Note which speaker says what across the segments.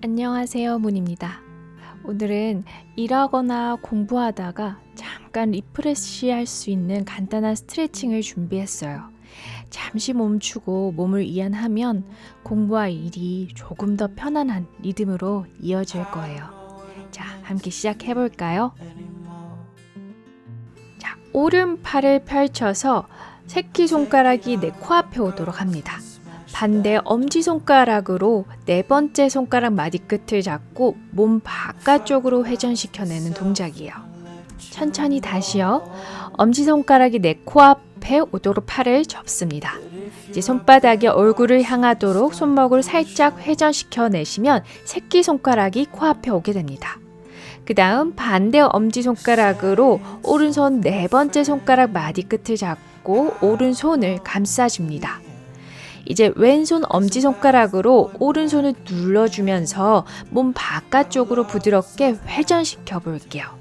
Speaker 1: 안녕하세요, 문입니다. 오늘은 일하거나 공부하다가 잠깐 리프레시 할 수 있는 간단한 스트레칭을 준비했어요. 잠시 멈추고 몸을 이완하면 공부와 일이 조금 더 편안한 리듬으로 이어질 거예요. 자, 함께 시작해 볼까요? 자, 오른팔을 펼쳐서 새끼손가락이 내 코앞에 오도록 합니다. 반대 엄지손가락으로 네 번째 손가락 마디 끝을 잡고 몸 바깥쪽으로 회전시켜내는 동작이에요. 천천히 다시요. 엄지손가락이 내 코앞에 오도록 팔을 접습니다. 이제 손바닥이 얼굴을 향하도록 손목을 살짝 회전시켜 내시면 새끼손가락이 코앞에 오게 됩니다. 그 다음 반대 엄지손가락으로 오른손 네 번째 손가락 마디 끝을 잡고 오른손을 감싸줍니다. 이제 왼손 엄지손가락으로 오른손을 눌러주면서 몸 바깥쪽으로 부드럽게 회전시켜 볼게요.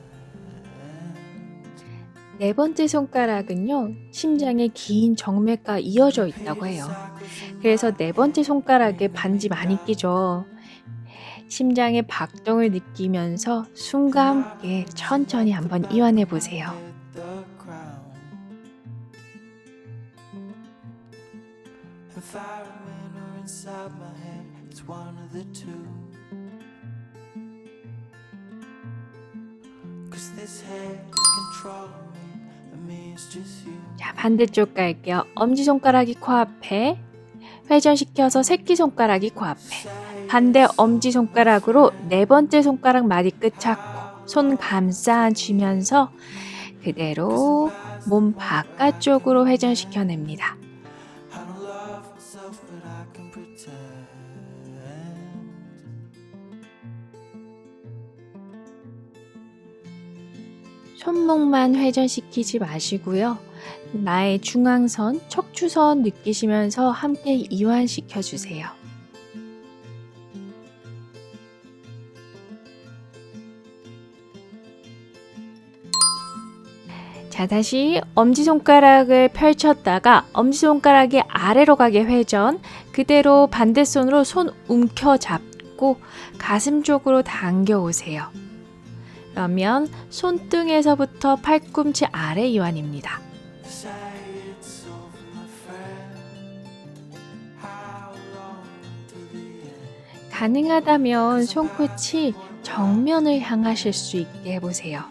Speaker 1: 네 번째 손가락은요, 심장의 긴 정맥과 이어져 있다고 해요. 그래서 네 번째 손가락에 반지 많이 끼죠. 심장의 박동을 느끼면서 숨과 함께 천천히 한번 이완해 보세요.
Speaker 2: Inside my head. It's one of the two. Cause this head is controlling me, and me is just you.
Speaker 1: 자, 반대쪽 갈게요. 엄지손가락이 코앞에, 회전시켜서 새끼손가락이 코앞에, 반대 엄지손가락으로 네 번째 손가락 마디 끝 잡고, 손 감싸 주면서 그대로 몸 바깥쪽으로 회전시켜냅니다. 손목만 회전시키지 마시고요. 나의 중앙선, 척추선 느끼시면서 함께 이완시켜 주세요. 자, 다시 엄지손가락을 펼쳤다가 엄지손가락이 아래로 가게 회전, 그대로 반대손으로 손 움켜 잡고 가슴 쪽으로 당겨 오세요. 그러면 손등에서부터 팔꿈치 아래 이완입니다. 가능하다면 손끝이 정면을 향하실 수 있게 해보세요.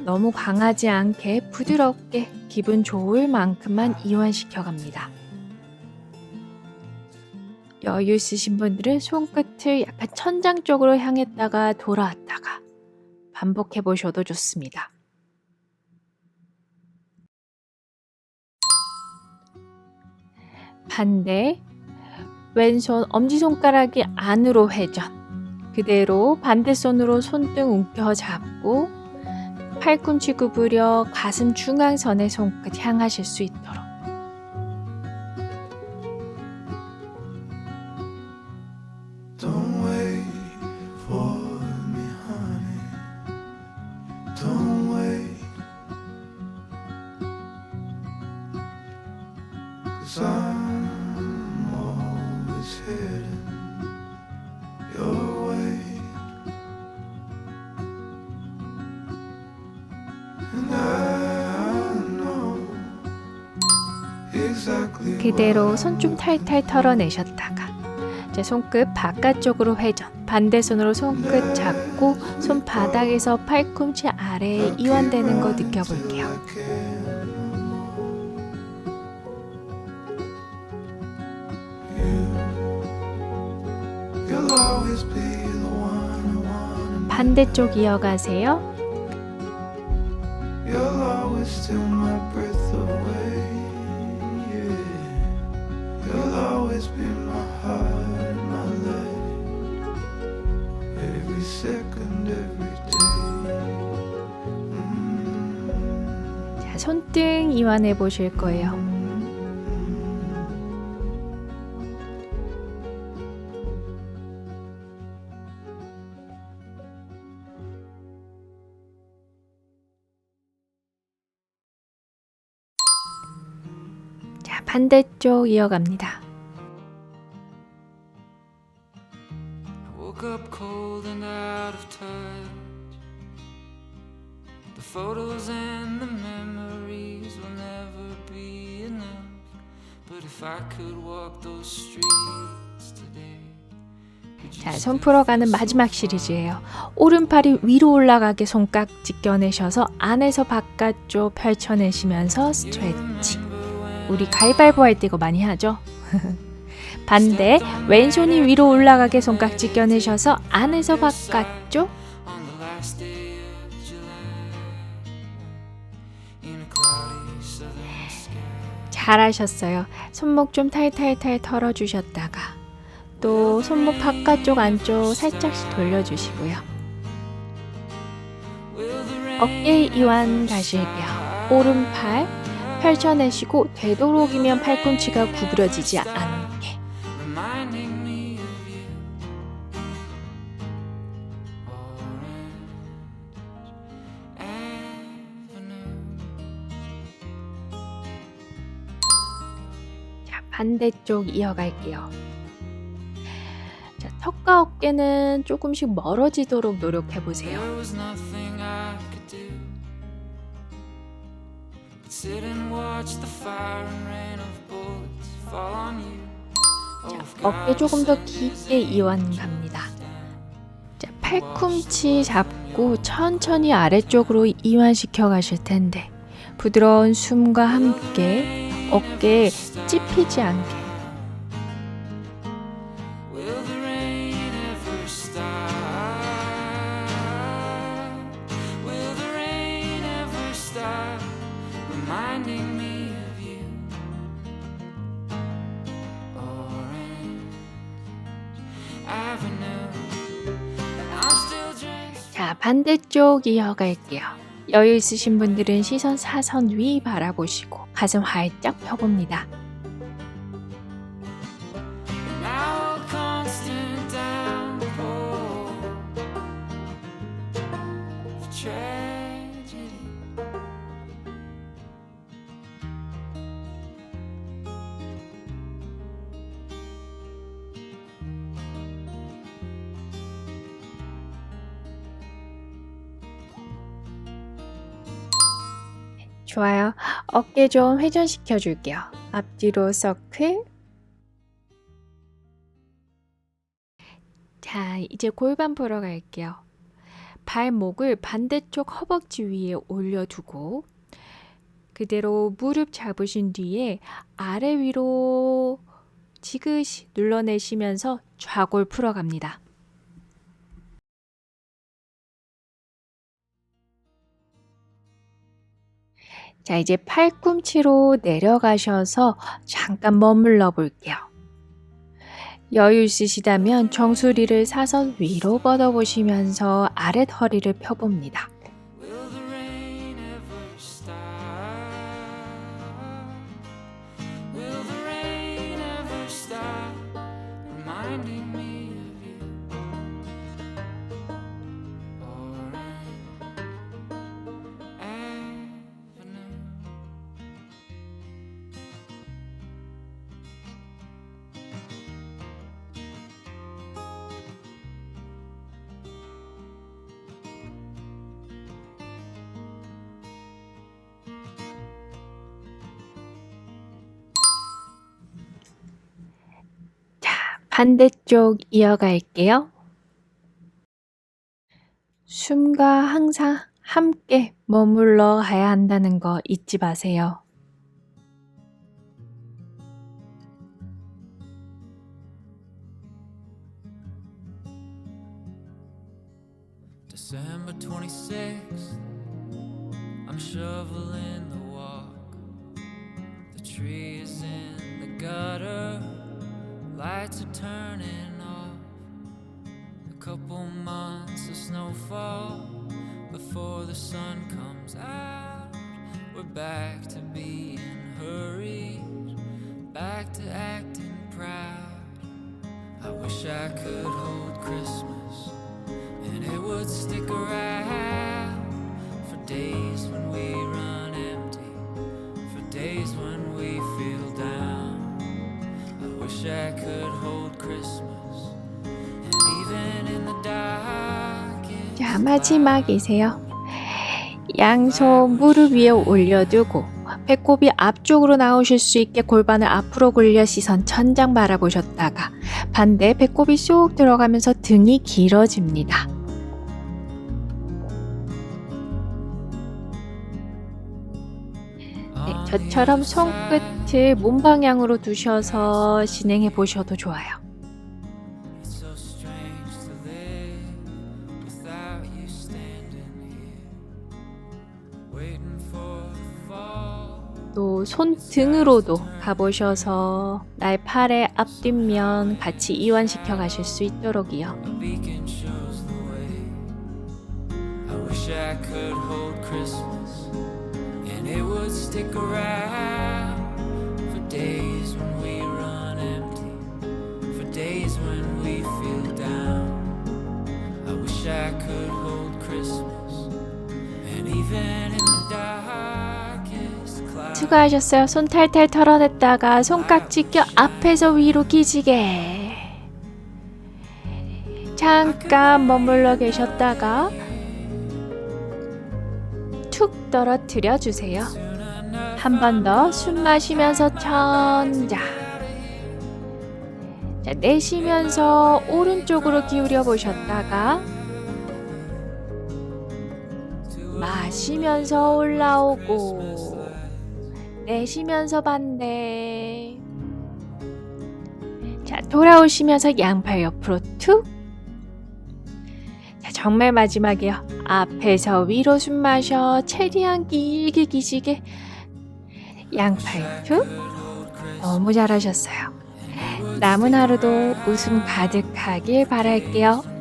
Speaker 1: 너무 강하지 않게 부드럽게 기분 좋을 만큼만 이완시켜 갑니다. 여유 있으신 분들은 손끝을 약간 천장 쪽으로 향했다가 돌아왔다가 반복해 보셔도 좋습니다. 반대 왼손 엄지손가락이 안으로 회전 그대로 반대손으로 손등 움켜 잡고 팔꿈치 구부려 가슴 중앙선에 손끝 향하실 수 있도록 그대로 손 좀 탈탈 털어내셨다가 이제 손끝 바깥쪽으로 회전 반대손으로 손끝 잡고 손 바닥에서 팔꿈치 아래에 이완되는 거 느껴볼게요. 반대쪽 이어가세요.
Speaker 2: Always be my heart, my life. Every second, every day. Mm.
Speaker 1: 자, 손등 이완해 보실 거예요. 자, 반대쪽 이어갑니다.
Speaker 3: Cold and out of touch. The photos and the memories will never be enough. But if I could walk those streets today.
Speaker 1: 자, 손 풀어가는 마지막? 시리즈예요. 오른팔이 위로 올라가게 손깍지 껴내셔서 안에서 바깥쪽 펼쳐내시면서 스트레칭. 우리 가위바위보 할 때 이거 많이 하죠? 반대, 왼손이 위로 올라가게 손깍지 껴내셔서 안에서 바깥쪽. 잘하셨어요. 손목 좀 탈탈탈 털어주셨다가 또 손목 바깥쪽 안쪽 살짝씩 돌려주시고요. 어깨 이완 가실게요. 오른팔 펼쳐내시고 되도록이면 팔꿈치가 구부러지지 않게 반대쪽 이어갈게요. 자, 턱과 어깨는 조금씩 멀어지도록 노력해 보세요.
Speaker 3: Oh,
Speaker 1: 어깨 조금 더 깊게 이완 갑니다. 자, 팔꿈치 잡고 천천히 아래쪽으로 이완시켜 가실 텐데 부드러운 숨과 함께 어깨에 찝히지 않게. 자, 반대쪽 이어갈게요. 여유 있으신 분들은 시선 사선 위 바라보시고 가슴 활짝 펴봅니다. 좋아요. 어깨 좀 회전시켜 줄게요. 앞뒤로 서클. 자, 이제 골반 보러 갈게요. 발목을 반대쪽 허벅지 위에 올려두고 그대로 무릎 잡으신 뒤에 아래 위로 지그시 눌러내시면서 좌골 풀어갑니다. 자, 이제 팔꿈치로 내려가셔서 잠깐 머물러 볼게요. 여유 있으시다면 정수리를 사선 위로 뻗어 보시면서 아랫 허리를 펴봅니다. 반대쪽 이어갈게요. 숨과 항상 함께 머물러 가야 한다는 거 잊지 마세요.
Speaker 3: December 26th, I'm shoveling the walk. The tree is in lights are turning off. A couple months of snowfall before the sun comes out. We're back to being hurried, back to acting proud. I wish I could hold Christmas and it would stick around
Speaker 1: 자, 마지막이세요. 양손 무릎 위에 올려두고 배꼽이 앞쪽으로 나오실 수 있게 골반을 앞으로 굴려 시선 천장 바라보셨다가 반대 배꼽이 쏙 들어가면서 등이 길어집니다. 네, 저처럼 손끝을 몸 방향으로 두셔서 진행해 보셔도 좋아요.
Speaker 3: Fall.
Speaker 1: 또 손등으로도 가보셔서 날 팔의 앞뒷면 같이 이완시켜 가실 수 있도록이요. 수고하셨어요. 손 탈탈 털어냈다가 손깍지 껴 앞에서 위로 기지개. 잠깐 머물러 계셨다가 툭 떨어뜨려 주세요. 한 번 더 숨 마시면서 천장. 자, 내쉬면서 오른쪽으로 기울여 보셨다가 마시면서 올라오고 내쉬면서 반대. 자, 돌아오시면서 양팔 옆으로 툭. 자, 정말 마지막이요. 앞에서 위로 숨 마셔. 최대한 길게 기시게. 양팔 툭. 너무 잘하셨어요. 남은 하루도 웃음 가득하길 바랄게요.